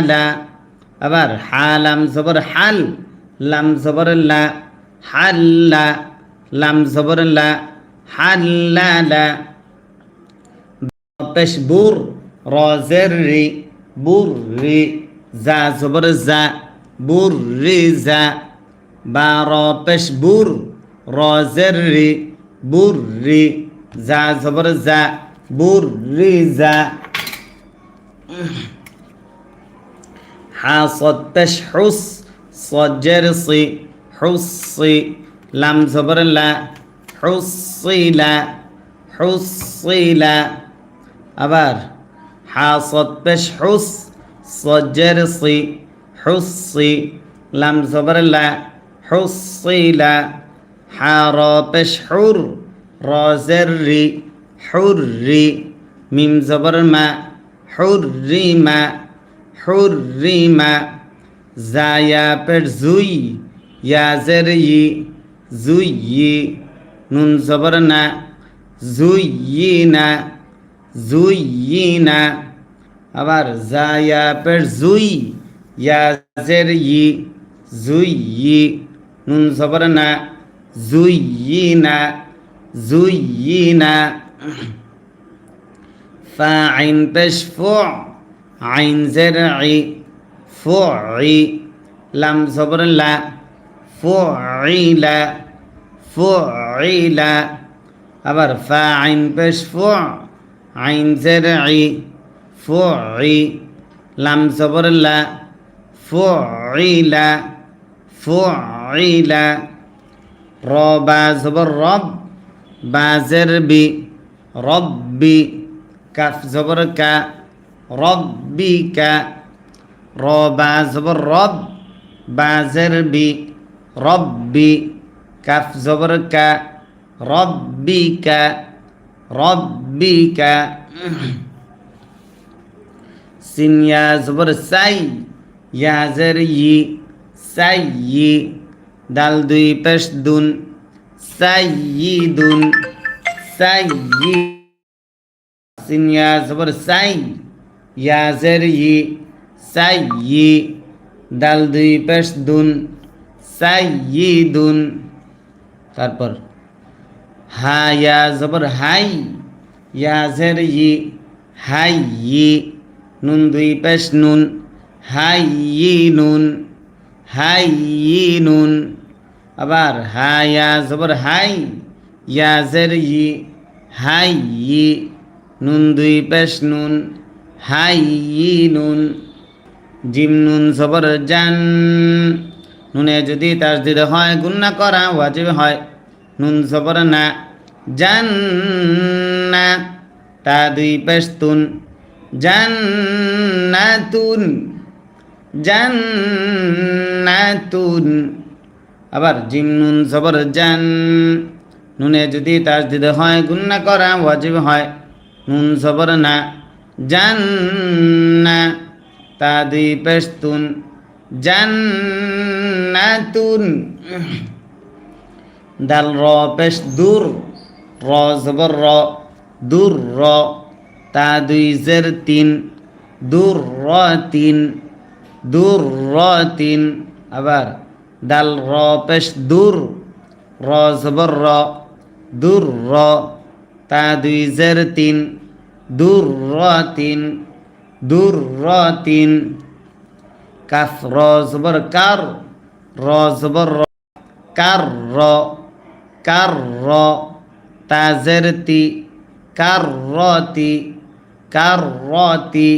লা আবার হা লাম জবর হাল লাম জবর লা হাল্লা লাম জবর লা হাল্লা লা পেশ বুর রজের রি বুর রি জা জবর জা বুর রি জা বা র পেশ বুর রজের রি বুর রি জা জবর জা বুর রি জা حاصد تشحص صجرصي حصي لم زبر لا حصيلا حصيلا আবার حاصد تشحص صجرصي حصي لم زبر لا حصيلا حار تشحر رازري حري ميم زبر ما حرما হুরিমা জায়া পেট জুই ইয়াজের ই জুই নুন জবর না জুই না জুই না আবার জায়া পেট জুই ইয়াজের ই জুই নুন জবর না জুই না জুই না আইন জের আই ফো আই লাম সবর লা ফো আই লা ফো আই লা, আবার ফা আইন পেশ ফো, আইন জের আই ফো আই লাম সবর ফো আই ফো আই র বা সবর রব, বা জের বি কাফ জবর কা রব্বিকা র বা জবর রব বাজের বি রব্বি কাফ জবর কা রব্বিকা রব্বিকা। সিন ইয়া জবর সাই ইয়াজের ই সাই ই দাল দুই পেশ দুন সাই দুন সাই সিন ইয়া জবর সাই ইয়াজের ই সাই ই দাল দুই পেশ দুন সাই দুন তারপর হা ইয়া জবর হাই ইয়াজের ই হাই ই নুন দুই পেশ নুন হাই ই নুন হাই নুন আবার হা ইয়া জবর হাই ইয়াজের ই হাই ই নুন দুই পেশ নুন হাইনুন জিম নুন সবর জান নুনে যদি তার দিতে হয়, গুন্না করা ওয়াজিব হয়। নুন সবর না জান না তা দুই পেস্তুন জান্নাতুন জান্নাতুন। আবার জিম নুন সবর জান নুনে যদি তার দিতে হয়, গুন্না করা ওয়াজিব হয়। নুন সবর না জান্না জান্নাতুন। দাল র পেশ দূর, র জবর র, দূর র, তা দুই জের তিন, দূর র তিন, দূর র তিন। আবার দাল র পেশ দূর, র জবর তা দুই জের তিন। দুর্রতিন দুর্রতিন। কাফ, র, জবর, কার, র, জবর, র, কার র কার, র। তাজের তি কার, রতি কার, রতি।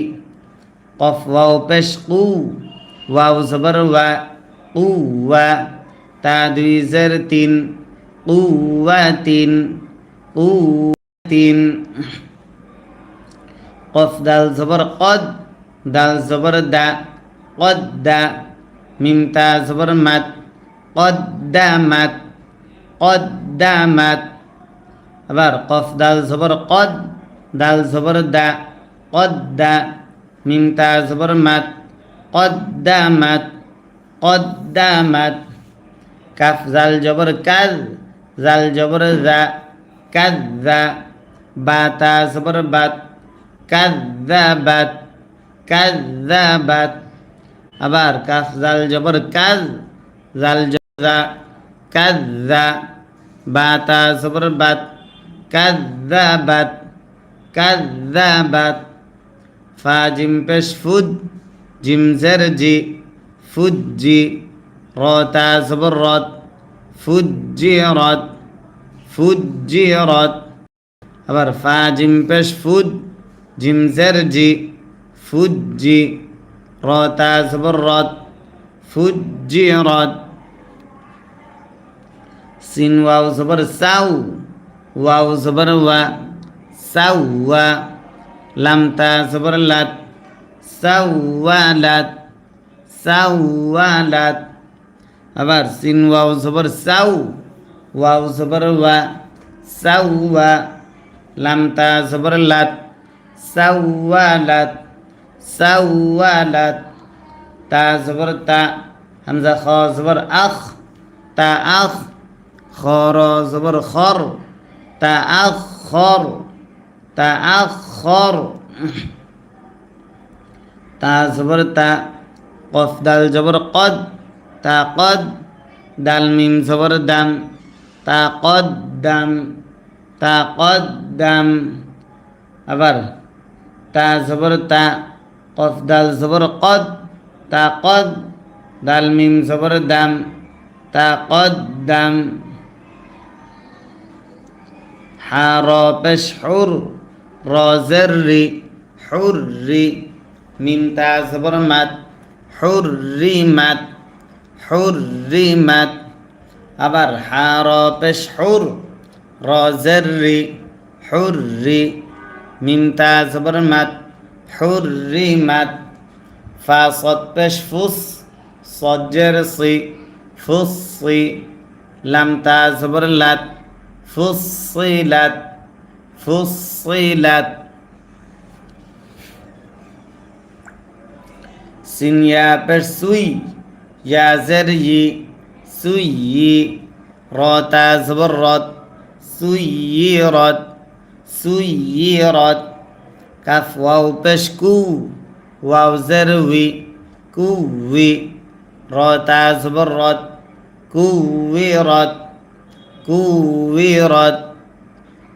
কফ, ওয়াও, পেশ, কু, ওয়াও, জবর, ওয়া, কু, ওয়া। তা দুই জের তিন কুয়াতিন কুয়াতিন কফ দাল জবর কদ, দাল জবর দা, কদ দা, মিম তা জবর মাত, কদ দা মাত, কদ দা মাত। আবার কফ দাল জবর কদ, দাল জবর দা, কদ দা, মিম তা জবর মাত, কদ দা মাত, কদ দা মাত। কাফ জাল জবর কাজ জাল জবর জা কাজ জা, বা তা জবর বাত। কাজাবাত কাজাবাত আবার কাফ জাল জবর কাজ, জাল জা কাজা বাতা জবর বাত কাজাবাত কাজাবাত ফা জিম পেশ ফুদ, জিম জের জি ফুদ জি রতা জবর রত ফুদ জি রত ফুদ জি রত। আবার ফা জিম পেশ ফুদ জিম জের জি ফুদ জি র তা জবর রত ফুদ জি রত সিন ওয়াও জবর সাউ ওয়াও জবর ওয়া সাউ ওয়া লাম তা জবর লাত সাওয়ালাত সাওয়ালাত আবার সিন ওয়াও জবর সাউ ওয়াও জবর ওয়া সাউয়া লাম জবর লাত সাওয়ালাত সাওয়ালাত। তা জবর, তা হামজা, খ জবর, আখ। তা আখ খর জবর, খর। তা আখ, খর। তা আখ, খর। তা জবর, তা কফ দাল জবর, কদ। তা কদ, দাল মিম জবর, দাম। তা কদ, দাম। তা কদ, দাম। আবার তা জবর তা কফ দাল জবর কদ তা কদ দাল মিম জবর দাম তা কদ দাম حار بشحر رازري حري মিম তা জবর মাত হুররিমাত হুররিমাত আবার হার পেশ হুর রজরি হুররি মিম তা জবর মাত হুররিমাত ফা সদ পেশ ফুস সজ্জের সি ফুসি লাম তা জবর লাত ফুসিলাত ফুসিলাত sin ya per sui ya zer yi sui yi ro ta zbar rot sui yi rot sui yi rot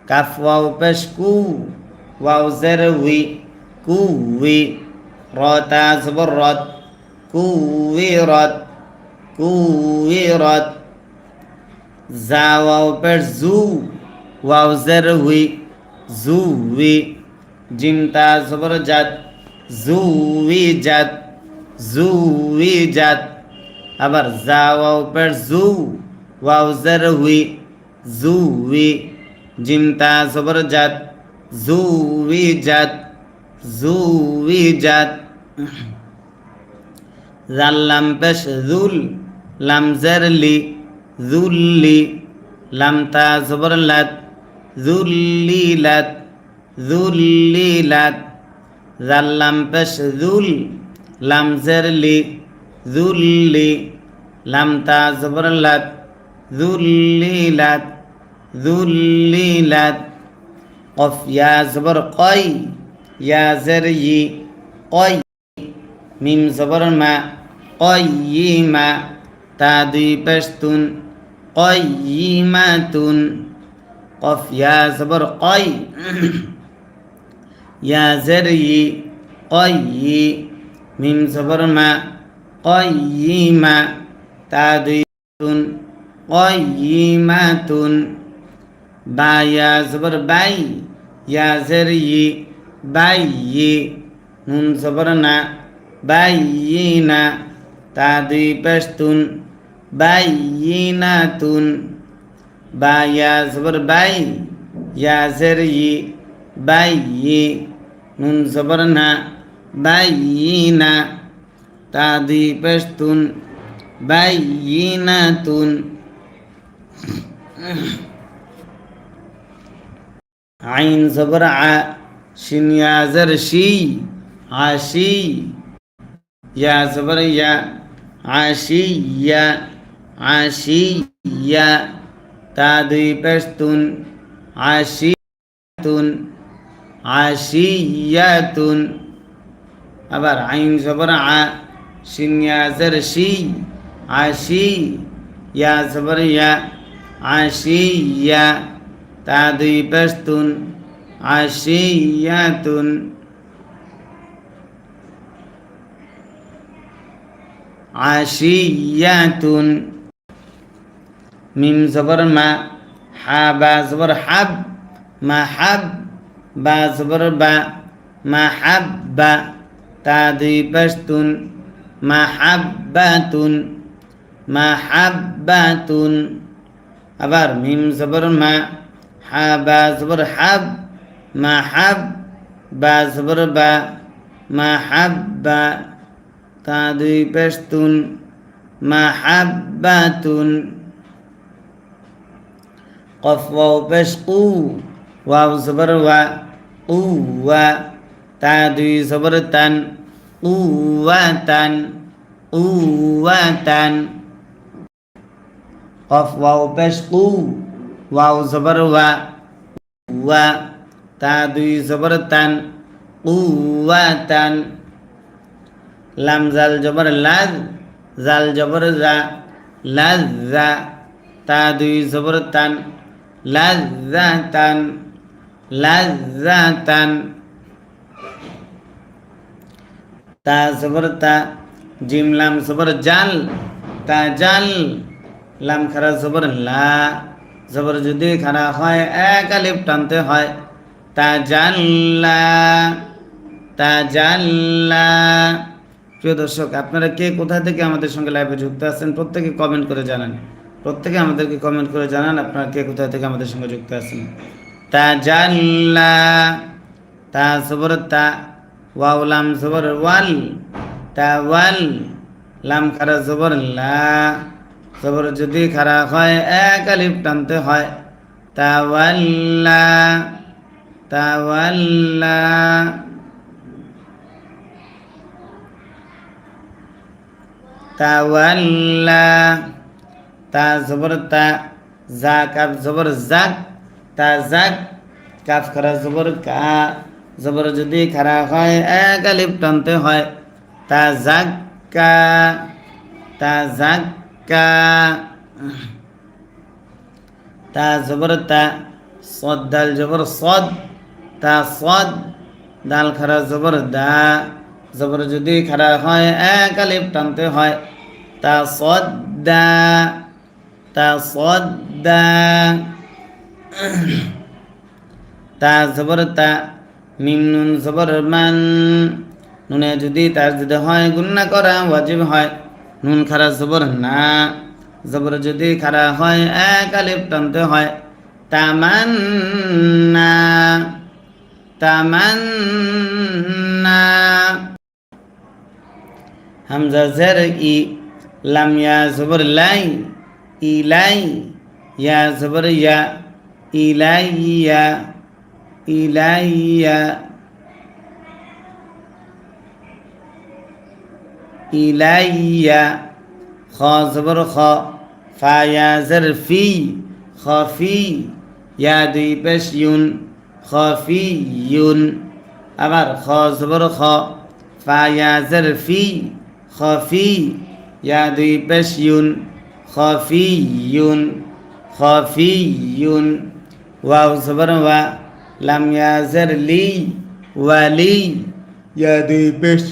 kaf waw pesh ku waw zer wi ku wi ro ta zbar rot ku wi rot wi রতা জবর জের জবর জাত জু we জাত জু we জাত। আবার জা ওয়াও পের জু ওয়াও জের হুই জু উই জিম জাত জবর জাত জু উই জাত। জুইজাত জাল্লাম পেশ জুল লাম জেরলি জুল্লি লাম তা জবর লাত। জুল্লিলাত জুল্লিলাত জাল্লাম পেশ জুল লাম জেরলি জুল্লি লাম তা জবর লাত জুল্লিলাত জুল্লিলাত কফ ইয়া জবর কয় ইয়া জের ই কয় মিম জবর মা কয়িমা তা দুই পেশতুন কয়িমাতুন কফ ইয়া জবর কয় ইয়া জের ই কয়ি মিম জবর মা কয়িমা তা দুই তুন কয়িমাতুন বা ইয়া জবর বাই ইয়া জের ই বাইয়ি নুন জবর না বাইয়িনা তা দুই পেশতুন বাইয়িনাতুন বা ইয়া বাই ইয়া ই বাইয়ি নুন জবর না বাইয়িনা তা দুই পেশতুন বাইয়িনাতুন আইন জবর আ ইয়া শি আশি ইয়া জবর ইয়া তা দুই পেশতুন আশিয়াতুন আশিয়াতুন আবার আইন জবর আ শিন ইয়া জের শি আশি ইয়া জবর ইয়া আশি ইয়া তা দুই পেশ তুন আশি ইয়া তুন আশিয়াতুন মিম জবর মা হা বা জবর হাব মা হাব বা জবর বা মা হাব বা তা দুই পশতুন মা হাব্বাতুন মা হাব্বাতুন আবার মিম জবর মা হা বা জবর হাব মা হাব বা জবর বা মা হাব্বা তা দুই পেশতুন মাহাব্বাতুন কফ ওয়াও পেশ উ ওয়াও জবর ওয়া উ ওয়া তা দুই জবর তান উ ওয়া তান উ ওয়া তান কফ ওয়াও পেশ উ ওয়াও জবর ওয়া ওয়া তা দুই জবর তান উ ওয়া তান লাম জাল জবর লাজ জাল জবর জা লাজ জা তা দুই জবর তান লাজ জা তান লাজ তা সবর তা, জিম লাম সবর জাল, তা জাল। লাম খারা সবর লা জবর যদি খারা হয়, এক আলিফ টানতে হয়। তা জাল্লা তা জাল্লা প্রিয় দর্শক, আপনারা কে কোথা থেকে আমাদের সঙ্গে লাইভে যুক্ত আছেন, প্রত্যেকে কমেন্ট করে জানান। প্রত্যেকে আমাদেরকে কমেন্ট করে জানান, আপনারা কে কোথা থেকে আমাদের সঙ্গে যুক্ত আছেন। তা জাল্লা তা সবর, তা ওয়াও, লাম সবর, ওয়াল, তা ওয়াল, লাম খারা জবর লা জবর যদি খারা হয়, এক আলিফ টানতে হয়। তা ওয়াল্লা তা ওয়াল্লা তাওয়াল্লা। তা জবর তা, জা কাফ জবর জাক তা জাক কাপ খারা জবর কা, জবর যদি খারা হয়, এক আলিফ টানতে হয়। তা জাক্কা তা জাক্কা তা জবর তা, সদ দাল জবর সদ, তা সদ দাল খারা জবর দা, জবর যদি খারা হয়, এক আলিফ টানতে হয়। তা সদ্দা তা সদ্দা তা জবর তা, মিম নুন জবর মান। নুনে যদি তার যদি হয়, গুন্না করা ওয়াজিব হয়। নুন খারা জবর না। জবর যদি খারা হয়, এক আলিফ টানতে হয়। তামান্না তামান্না। হামজা জের ই লামিয়া জবর লাই। ইলাই ইয়া জবর ইয়া ইলাইয়া ইলাইয়া ইলাইয়া খ জবর খ ফা ইয়া জের ফি খফি ইয়া দুই পেশ ইউন খফি ইউন আবার খ জবর খ ফা ইয়া জের ফি খফি ইয়া দুই পেশ ইউন খফি ইউন ওয়াও জবর ওয়া লাম ইয়া জের লি ওয়ালি ইয়া দুই পেশ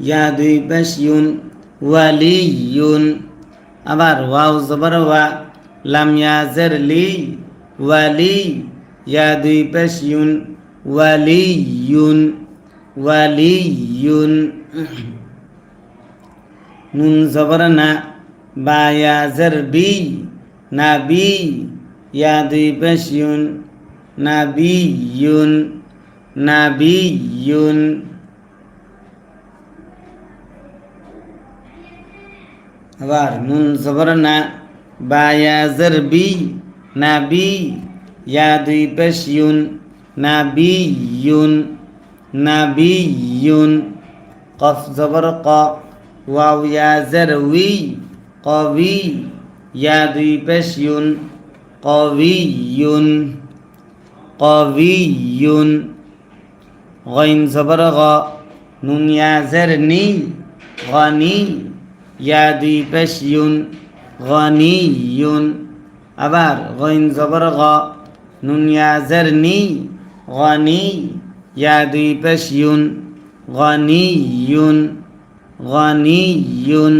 ইয়া দুই পেশ ইউন আবার ওয়াও জবর ওয়া লাম ইয়া জের লি ওয়ালি ইয়া দুই পেশ ইউন ইউন ওয়ালি ইউন নুন জবর না। বা ইয়া জের বি না বি ইয়া দুই পেশ ইউন না বি ইউন না বি ইউন আবার নুন জবর না। বা ইয়া বি না বি ইয়া দুই পেশ ইউন না বি ইউন না বি ইউন কফ জবর ক। ওয়াও ইয়া জের উই কবি ইয়া দুই পেশ ইউন কবি ইউন কবিয়ুন গইন জবর গ। নুন ইয়াজের নি গনি। ইয়া দুই পেশ ইউন গনিয়ুন। আবার গইন জবর গ। নুন ইয়াজের নি গনি। ইয়া দুই পেশ ইউন গনিয়ুন গনিয়ুন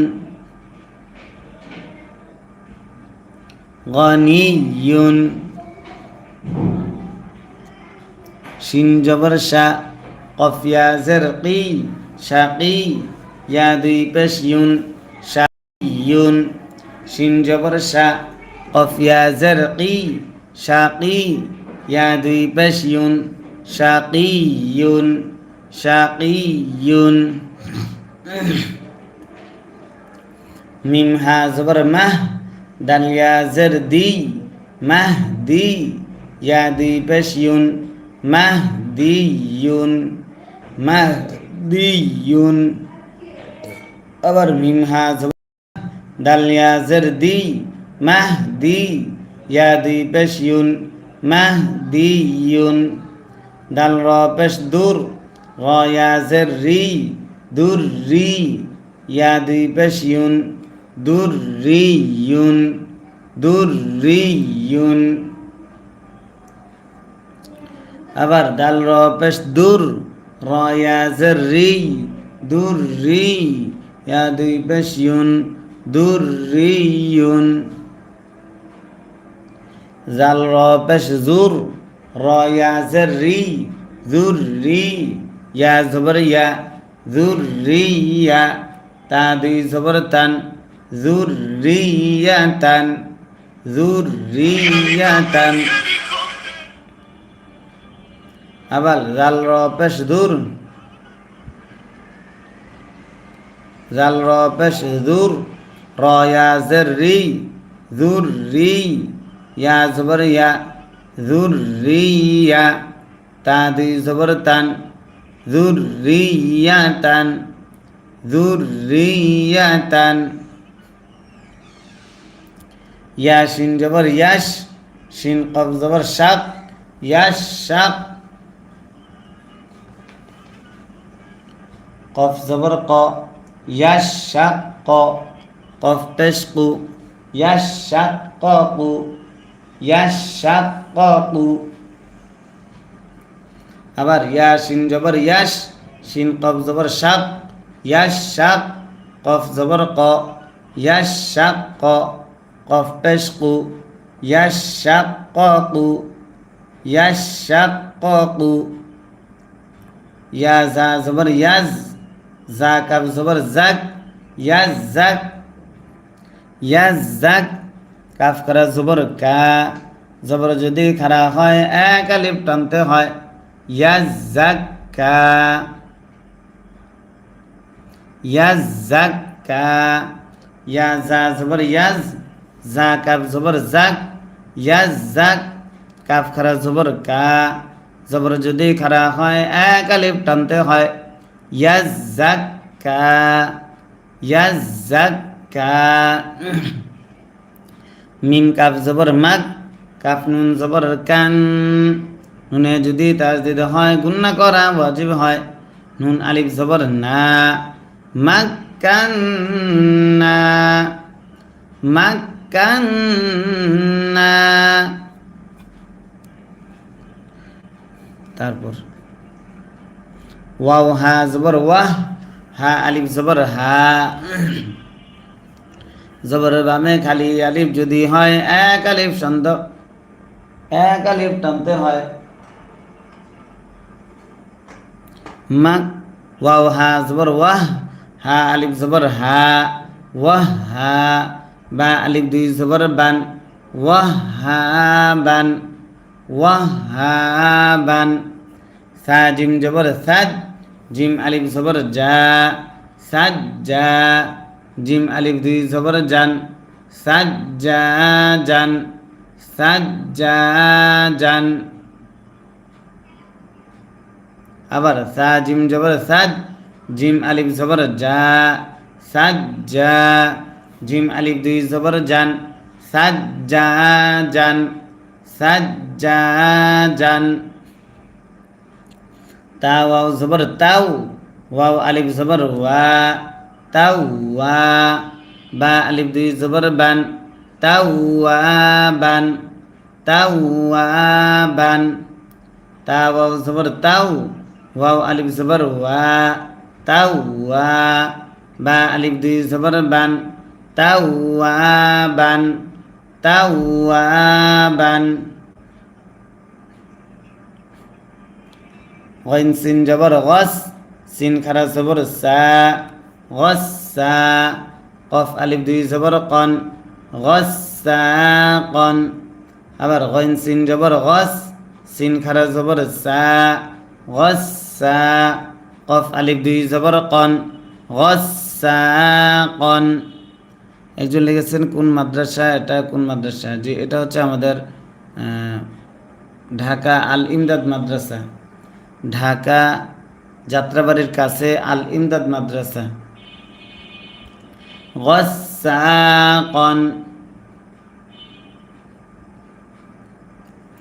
গনিয়ুন শিন জবর শা কফিয়া জেরকি শাকি ইয়া দুই পেশ ইউন শাকিয়ুন শিন জবর শা কফিয়া জেরকি শাকি ইয়া শাকিয়ুন শাকিয়ুন মিম হা মাহ দাল ইয়া জেরদি মাহদি ইয়া দুই পেশ ইউন মাহদিয়ুন মাহদিয়ুন আবার মিম হা জবর দাল ইয়া জেরদি মাহদি ইয়া দুই পেশ ইউন মাহদিয়ুন দাল র পেশ দূর র ইয়া জের রি দূর রি ইয়া দুই পেশ ইউন দূর রি ইউন দূর রি ইউন আবার ডাল র পেশ দূর র ইয়া জের রি দূর রি ইয়া দুই পেশ ইউন দূর রি ইউন জাল র পেশ জুর র ইয়া জের রি, জুর রি, ইয়া জবর ইয়া, জুর রি ইয়া, তা দুই জবর তান, জুর রি ইয়া তান, জুর রি ইয়া তান। আবার জাল র পেশ দূর জাল র পেশ দূর র ইয়া জের রি, জুর ইয়া জবর ইয়া। জুর রি ইয়া তা দুই জবর তান জুর রি ইয়া তান জুর রি ইয়া তান ইয়া শিন জবর ইয়াশ শিন কব জবর শাক ইয়াশ শাক কফ জবর ক ইয়াশ শাক ক কফ পেশ কু ইয়াশ শাক ক কু ইয়াশ শাক ক কু আবার ইয়া শিন জবর ইয়াশ শিন কফ জবর শাক ইয়াশ শাক কফ জবর ক ইয়াশ শাক ক, কফ পেশ কু ইয়াশ শাক ক ইয়াশ শাক কু ইয়া জা জবর ইয়াজ, জা কাব জবর জাক, ইয়াজ জাক ইয়াজ জাক, কাফ করা জবর কা। জবর যদি খারা হয় এক আলিফ টানতে হয় ইয়াজ জাক কা ইয়াজ জাক কা ইয়া জা জবর ইয়াজ জা কাব জবর জাক ইয়াজ জাক কাফ খারা জবর কা জবর যদি খারা হয় এক আলিফ টানতে হয় ইয়াজ্জাক্কা ইয়াজ্জাক্কা মিম কাফ জবর মাক কাফ নুন জবর কান। নুনে যদি তাজদিদ হয়, গুন্না করা ওয়াজিব হয়। নুন আলিফ জবর না। তারপর ওয়াও, হা জবর ওয়াহ, হা আলিফ জবর হা। জবরের বামে খালি আলিফ যদি হয়, এক আলিফ সন্দ এক আলিফ টানতে হয় মাক ওয়াও হা জবর ওয়াহ হা আলিফ জবর হা ওয়াহ হা বা আলিফ দুই জবর বান ওয়াহ হা বান ওয়াহ হা বান সা জিম জবর সাদ জিম আলিফ জবর যা সাদ যা জিম আলিফ দুই জবর জান সাদ যা জান সাদ যা জান আবার সা জিম জবর সাদ জিম আলিফ জবর যা যা জিম আলিফ দুই জবর জান সাদ যা জান সাজ্জাজান। তা ওয়াও জবর তাও, ওয়াও আলিফ জবর ওয়া, তাও ওয়া, বা আলিফ দুই জবর বান। tawaban tawaban tawaw zubar tau waw alif zubar wa. Tawa ba alif di zubar ban. Tawaban tawaban ghain sin jabar ghas. Sin khara sabar sa. Ghassa qaf alif di zubar qan. গসাকন। আবার গন scene জবর গস, scene খারা জবর সা, গসা, কফ আলিফ দুই জবর কন, গসাকন। একজন লিখেছেন, কোন মাদ্রাসা এটা, কোন মাদ্রাসা? জি, এটা হচ্ছে আমাদের ঢাকা আল ইমদাদ মাদ্রাসা। ঢাকা যাত্রাবাড়ির কাছে আল ইমদাদ মাদ্রাসা। গস গসাকন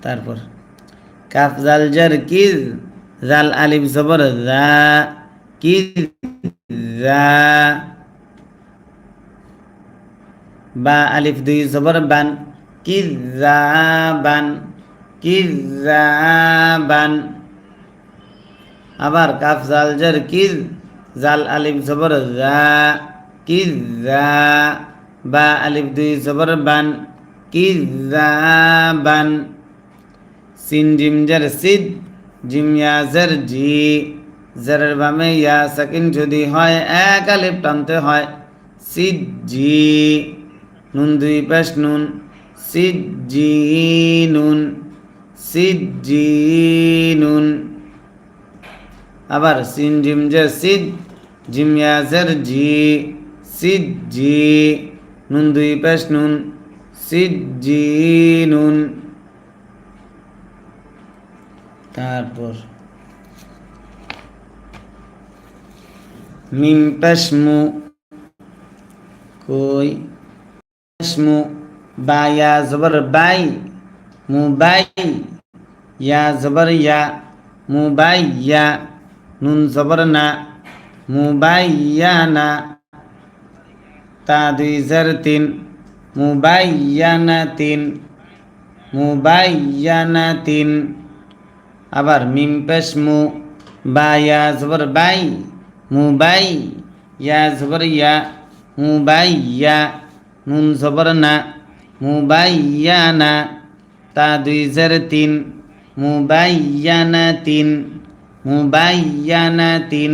তারপর, কাফ জাল জার কিজ, জাল আলিফ জবর জা, কিজ জা। বা আলিফ দুই জবর বান, কিজ বান কিজ বান। আবার কাফ জাল জার কিজ, জাল আলিম জবর জা। কিজ বা আলিফ দুই জবর বান কিজ বান সিন জিম জার সিদ, জিম ইয়া জার জি। জারের বামে ইয়া সাকিন যদি হয়, এক আলিফ টানতে হয়, সিদ জি। নুন দুই পেশ নুন, সিদ জি নুন, সিদ জি নুন। আবার সিন জিম জে সিদ, জিম ইয়াজের জি। সিদ জি নুন দুই পেশ নুন সিজি নুন তারপর মিম পেশ মু, কই পেশ মু বা ইয়া, জবর, বাই, মু, বাই, ইয়া, জবর, ইয়া, মু, বাই, ইয়া, নুন, জবর, না মুবাইয়ানা তা দুই জার তিন মুবাইয়ানা তিন মুবাইয়ানা তিন আবার মিম পেশ মু বা ইয়া জবর বাই, মুবাই, ইয়া জবর ইয়া, মুবাই ইয়া, নুন জবর না মুবাইয়ানা তা দুই জার তিন মুবাইয়ানা তিন। মুবাইয়ানাতিন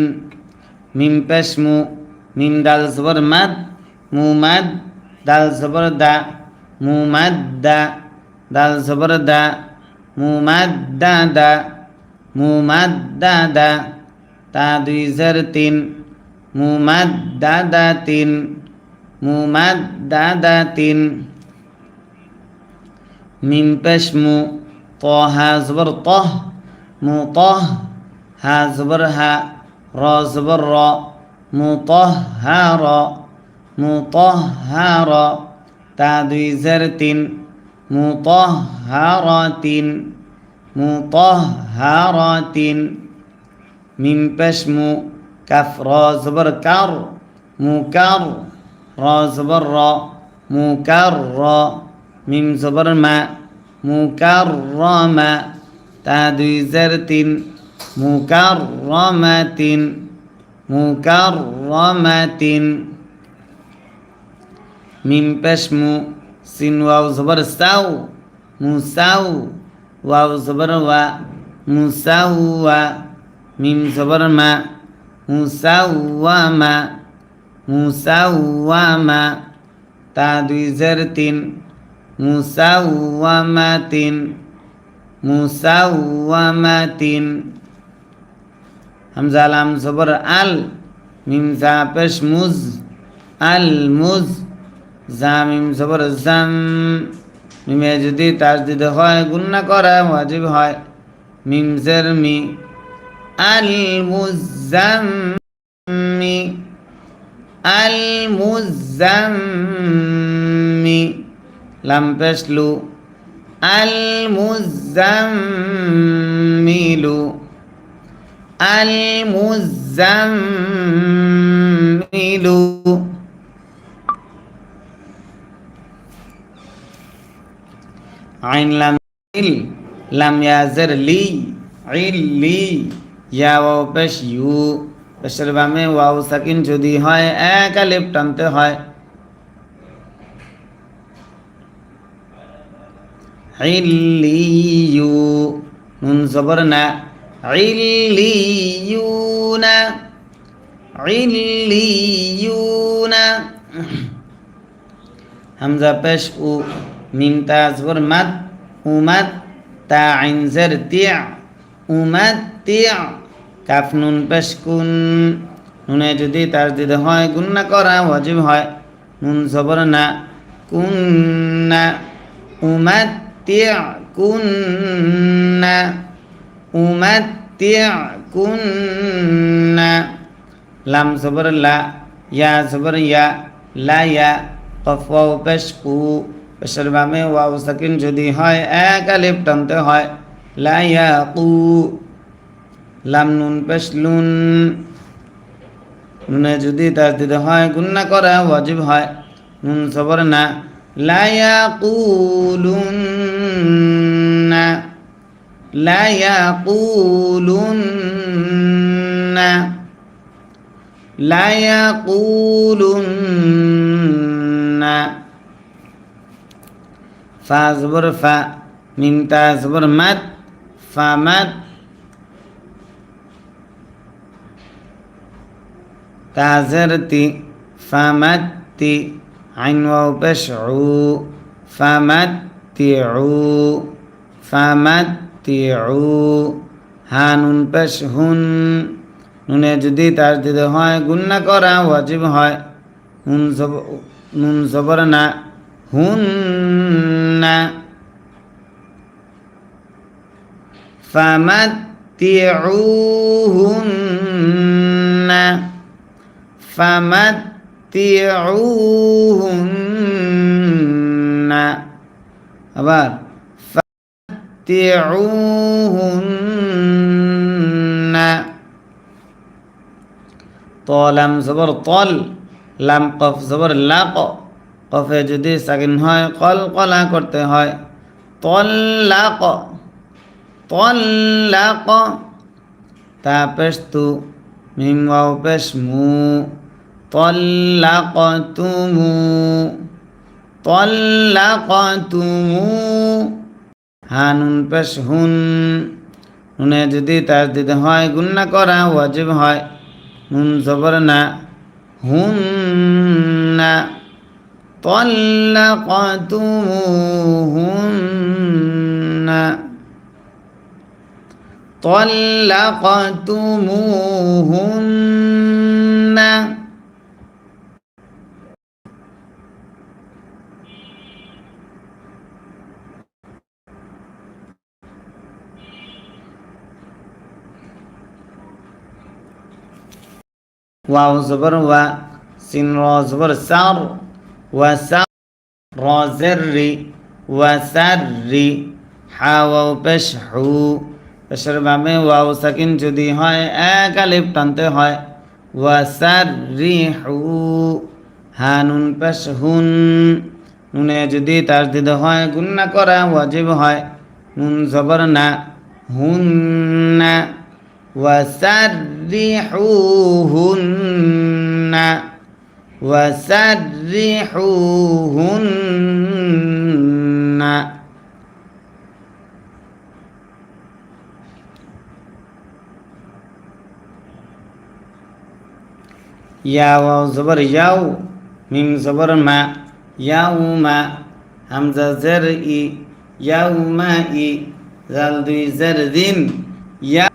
মিম পেশ মু, মিম দাল জবর মাদ mumad dal sabarda mumadda dal sabarda mu'mad da mumad da ta dui zar tin. Mu'mad da tin. Mu'mad da tin. Mim pashmu ta ha zabar mu ta ha zabar ha. Ra zabar ra mu ta ha ra মুতহহার তা দুই jar তিন মুতহহারাতিন মুতহহারাতিন মিম পেশ মু calf র জবর কার মুকার র জবর র মুকার র মিম জবর মা মুকার মা তা দুই জার তিন মুকাররমাতিন মুকাররমাতিন মিম পেশ মু, সিন ওয়াও জবর সাউ মুসাউ ওয়াও জবর ওয়া মুসাউয়া মিম জবর মা মুসাউয়ামা মুসাউয়ামা তা দুই জার তিন মুসাউয়ামাতিন মুসাউয়ামাতিন হামজা লাম জবর আল, মিম জা পেশ মুজ, আল মুজ। জা মিম জবর, জাম। মিমে যদি তার দিতে হয়, গুন্না করা ওয়াজিব হয়। মিম, জের, মি। আল মুজাম্মি আল মুজাম্মি লাম পেশ লু। আল মুজাম্মিলু আল মুজাম্মিলু আইন লাম ইল, লাম ইয়াজের লি, ইল লি, ইয়া ওয়াও পেশ ইউ। পেশের বামে ওয়াও সাকিন যদি হয়, এক আলিফ টানতে হয়। ইল্লিয়ু নুন জবর না। ইল্লিয়ুনা ইল্লিয়ুনা হামজা পেশ উ। মিম তা জবর মাদ, উমাদ তা আইনজের তিয়া, উমাদ, তিয়া, কাফ নুন পেশ কুন। নুনে যদি তার দিতে হয় গুন্না করা ওয়াজিব হয়। নুন জবর না কুন্না উমাদ, তিয়া কুন্না উমাদ, তিয়া কুন্না লাম জবর লা, ইয়া জবর ইয়া, লা ইয়া কফ ওয়াও পেশ কু। পেশের বামে ওয়াও সাকিন যদি হয়, এক আলিফ টানতে হয়। লা ইয়া কু লাম নুন পেশ লুন নুনে যদি তার দিতে হয়, গুন্না করা ওয়াজিব হয়। নুন সবর না। ফাজবর ফা মিন তাজবর মাত, ফা মাত তাজরতি তি, ফা মাত তি, আইন ওয়াও পেশ উ, ফা মাত তি উ, ফা মাত তি উ, হা নুন পেশ হুন, নুনে যদি তার দিতে হয়, গুন্না করা ওয়াজিব হয় হুন জব নুন জবর না, হুন। فمتعوهن فمتعوهن আবার فمتعوهن তলাম জবর তল লাম কফ জবর লাক কফে যদি সাকিন হয় কল কলা করতে হয়। তল্লাক তল্লাক, তা পেশ তু মিম ওয়াও পেশ মু তল্লাক তুমু তল্লাক তুমু হানুন পেশ হুন নুনে যদি তার দিতে হয়, গুন্না করা ওয়াজিব হয়। নুন জবর না, হুন না। طلقتموهن. طلقتموهن. واو زبر و سين را زبر سر. و سر را زري و سري حاو পেশ হু পেশের বামে ওয়াও সাকিন যদি হয় এক আলিফ টানতে হয় ওয়া সাররি হু হানুন পেশ হুন নুনে যদি তার দিতে হয় গুন্না করা ওয়াজিব হয় নুন জবর না হুন না وسرحوهن وسرحوهن. يا واو زبر ياو ميم زبر ما يوم همزة زرئي يومئي زلدي زردين يا